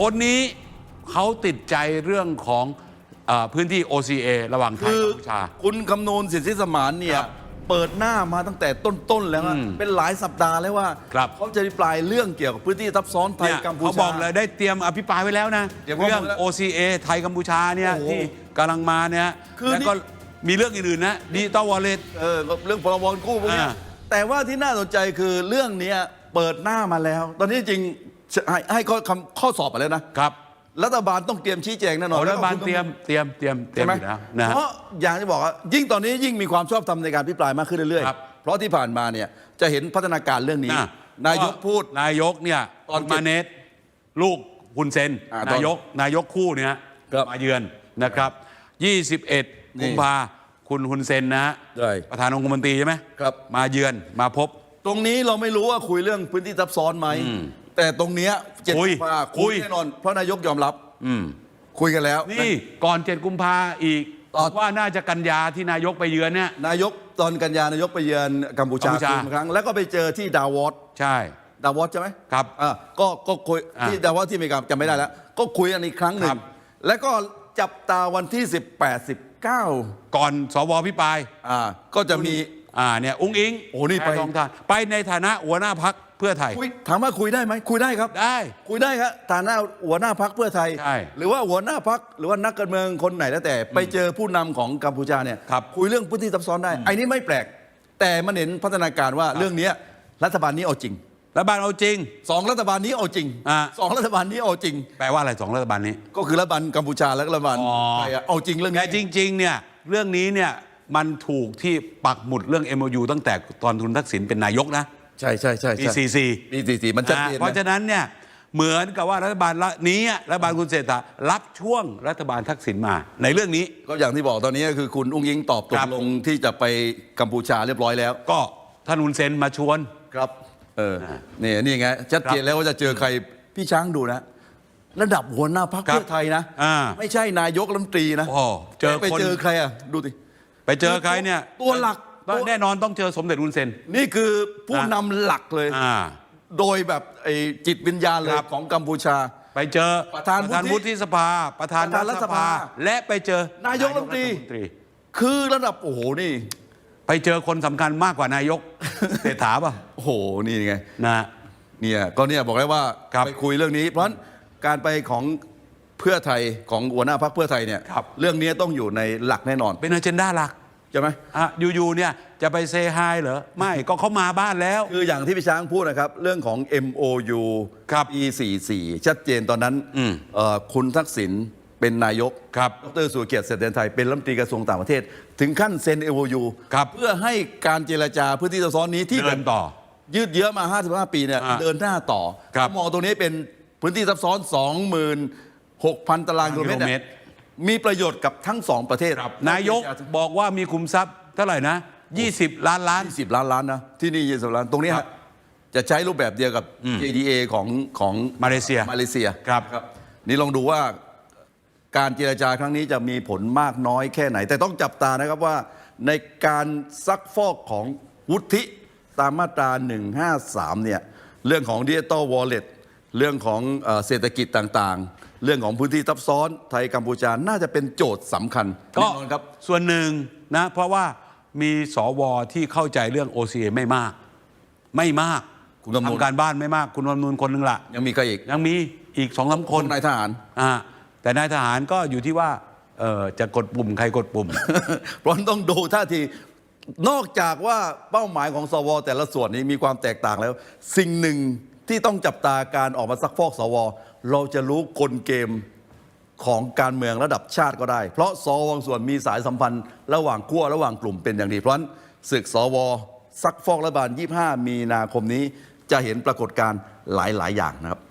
คนนี้เขาติดใจเรื่องของเออพื้นที่ OCA ระหว่างไทยคือกับกัมพูชา คุณคำนูนสิทธิสมานเนี่ยครับเปิดหน้ามาตั้งแต่ต้นๆแล้วอะอืมเป็นหลายสัปดาห์แล้วว่าครับ เขาจะอภิปลายเรื่องเกี่ยวกับพื้นที่ทับซ้อนไทยเนี่ยกัมพูเขาชา บอกเลยได้เตรียมอภิปรายไว้แล้วนะ เตรียมข้อมูลเรื่อง แล้ว OCA ไทยกัมพูชาเนี่ยโอ้โหที่กำลังมาเนี่ยคือแล้วก็มีเรื่องอื่นๆนะดิจิตอลวอลเล็ต เออเรื่องพรบกู้พวกเนี้ยอ่าแต่ว่าที่น่าสนใจคือเรื่องเนี้ยเปิดหน้ามาแล้ว ตอนนี้จริง ให้ให้ข้อคำข้อสอบไปแล้วนะครับรัฐบาลต้องเตรียมชี้แจงแน่นอนโอ้รัฐบาลแล้วก็คุณเตรียมเตรียมเตรียมเตรียใช่มไหมอยู่แล้วนะฮะเพราะอย่างที่บอกว่ายิ่งตอนนี้ยิ่งมีความชอบธรรมในการพิปรายมากขึ้นเรื่อยครับๆเพราะที่ผ่านมาเนี่ยจะเห็นพัฒนาการเรื่องนี้นะนายกพูดนายกเนี่ยตอนคุณมาเนตลูกฮุนเซนอ่าตอนนายกนายกคู่เนี่ยครับมาเยือนนะครับ 21นี่กุมภาคุณฮุนเซนนะฮะใช่ประธานองคมนตรีใช่ไหมครับมาเยือนมาพบ ตรงนี้เราไม่รู้ว่าคุยเรื่องพื้นที่ทับซ้อนไหม แต่ตรงเนี้ยเจ็ดคุยกุมภาคุคุยย แน่นอน เพราะนายกยอมรับ อืมคุยกันแล้ว นี่ก่อน7กุมภาอีกต่อ ว่าน่าจะกันยาที่นายกไปเยือนเนี่ย นายกตอนกันยานายกไปเยือนกัมพูชากัมพูชาคืนครั้ง แล้วก็ไปเจอที่ดาวอสใช่ ดาวอสใช่ไหมครับอ่าก็ก็คุยอ่าที่ดาวอสที่อเมริกาจำไม่ได้แล้ว ก็คุยกันอีกครั้งหนึ่ครังบ แล้วก็จับตาวันที่ 18 19ก่อนสวพิปราย อ่าก็จะมี อ่าเนี่ยอุ้งอิงโอ้นี่ไป แพทองทานไปในฐานะหัวหน้าพัก เพื่อไทย คุยถามว่าคุยได้ไหมคุยได้ครับ ได้ คุยได้ครับฐานะหัวหน้าพักเพื่อไทย ใช่หรือว่าหัวหน้าพักหรือว่านักการเมืองคนไหนแล้วแต่ ไปเจอผู้นำของกัมพูชาเนี่ยครับคุยเรื่องพื้นที่ซับซ้อนได้ไอ้นี่ไม่แปลก แต่มันเห็นพัฒนาการว่าเรื่องเนี้ยรัฐบาลนี้เอาจริงรัฐบาลเอาจริง สองรัฐบาลนี้เอาจริงอ่า สองรัฐบาลนี้เอาจริง แปลว่าอะไรสองรัฐบาลนี้ ก็คือรัฐบาลกัมพูชาและรัฐบาลอ๋อ ไทยอะเอาจริงเรื่องแต่นี้จริงๆเนี่ยเรื่องนี้เนี่ยมันถูกที่ปักหมุดเรื่อง MOU ตั้งแต่ตอนคุณทักษิณเป็นนายกนะ ใช่ใช่ใช่ปี ใช่44 ปีสี่สี่มันชัดเจนเพราะนะฉะนั้นเนี่ยเหมือนกับว่ารัฐบาลละนี้อะรัฐบาลคุณเศรษฐารับช่วงรัฐบาลทักษิณมา ในเรื่องนี้ ก็อย่างที่บอกตอนนี้ก็คือคุณอุ้งยิงตอบตคกรับลงที่จะไปกัมพูชาเรียบร้อยแล้ว ก็ท่านอุนเซนมาชวน ครับเออนี่นี่ไงชัดเจนแล้วว่าจะเจอใครพี่ช้างดูนะ ระดับหัวหน้าพรรคครับเพื่อไทยนะ อ่าไม่ใช่นายกรัฐมนตรีนะโอ้เจอไปคนเจอใครอะ ดูสิไปเจอใครเนี่ยตัวหลัก ต้องตัวแน่นอนต้องเจอสมเด็จอุนเซน นี่คือผู้นำหลักเลย อ่า โดยแบบไอ้จิตวิญญาณเลยครับ ของกัมพูชา ไปเจอประธานวุฒิวุฒิสภา ประธานประธานรัรัฐฐสสภาภา และไปเจอนายกรัฐมนตรีนายกฐมนตรี คือระดับ โอ้โห นี่ ไปเจอคนสำคัญมากกว่านายก เศรษฐาป่ะโอ้โห นี่ไง นะ เนี่ยก็เนี่ยบอกแล้วว่าครับไปคุยเรื่องนี้ เพราะฉะนั้นการไปของเพื่อไทยของหัวหน้าพรรคเพื่อไทยเนี่ยครับ เรื่องนี้ต้องอยู่ในหลักแน่นอน เป็นอเจนดาหลัก ใช่ไหมอะอยู่ๆเนี่ยจะไปเซฮายเหรอ ไม่ก็เขามาบ้านแล้ว คืออย่างที่พี่ช้างพูดนะครับ เรื่องของ MOU ครับปี44 ชัดเจนตอนนั้นอืมเอ่อคุณทักษิณเป็นนายกครับดรสุรเกียรติเสถียรไทยเป็นรัฐมนตรีกระทรวงต่างประเทศ ถึงขั้นเซ็น MOU ครับเพื่อให้การเจรจาพื้นที่ซับซ้อนนี้ที่เดินต่อยืดเยื้อมา 55 ปีเนี่ยอ่าเดินหน้าต่อครับ มองตรงนี้เป็นพื้นที่ซับซ้อน 26,000 ตารางกิโลเมตรกิโลเมเนี่ตยร มีประโยชน์กับทั้งสองประเทศนายกบอกว่ามีคุมทรัพย์เท่าไหร่นะ 20 ล้านล้าน 20 ล้านล้านนะที่นี่20ล้านตรงนี้ครัฮะบจะใช้รูปแบบเดียวกับ JDA ของของมาเลเซียมาเลเซียครับ นี่ลองดูว่าการเจรจาครั้งนี้จะมีผลมากน้อยแค่ไหน แต่ต้องจับตานะครับว่าในการซักฟอกของวุฒิตามมาตรา 153 เนี่ย เรื่องของดิจิตอลวอลเล็ต เรื่องของเอ่อเศรษฐกิจต่างๆ เรื่องของพื้นที่ทับซ้อนไทยกัมพูชาน่าจะเป็นโจทย์สำคัญก็แน่นอนครับ ส่วนหนึ่งนะเพราะว่ามีสวที่เข้าใจเรื่อง OCA ไม่มาก ไม่มากคุณคำนวณ ทำการบ้านไม่มากคุณคำนวณคนหนึ่งละยังมีใครอีกยังมีอีกสองสามคคนนนายทหาร อ่าแต่นายทหารก็อยู่ที่ว่าเออจะกดปุ่มใครกดปุ่ม เพราะฉะนั้นต้องดูท่าที นอกจากว่าเป้าหมายของสวแต่ละส่วนนี้มีความแตกต่างแล้ว สิ่งหนึ่ง ที่ต้องจับตาการออกมาซักฟอกสว เราจะรู้กลเกมของการเมืองระดับชาติก็ได้ เพราะสวส่วนมีสายสัมพันธ์ระหว่างขั้วระหว่างกลุ่มเป็นอย่างดี เพราะฉะนั้นศึกสวซักฟอกรัฐบาล 25 มีนาคมนี้จะเห็นปรากฏการณ์หลาย ๆ อย่างนะครับ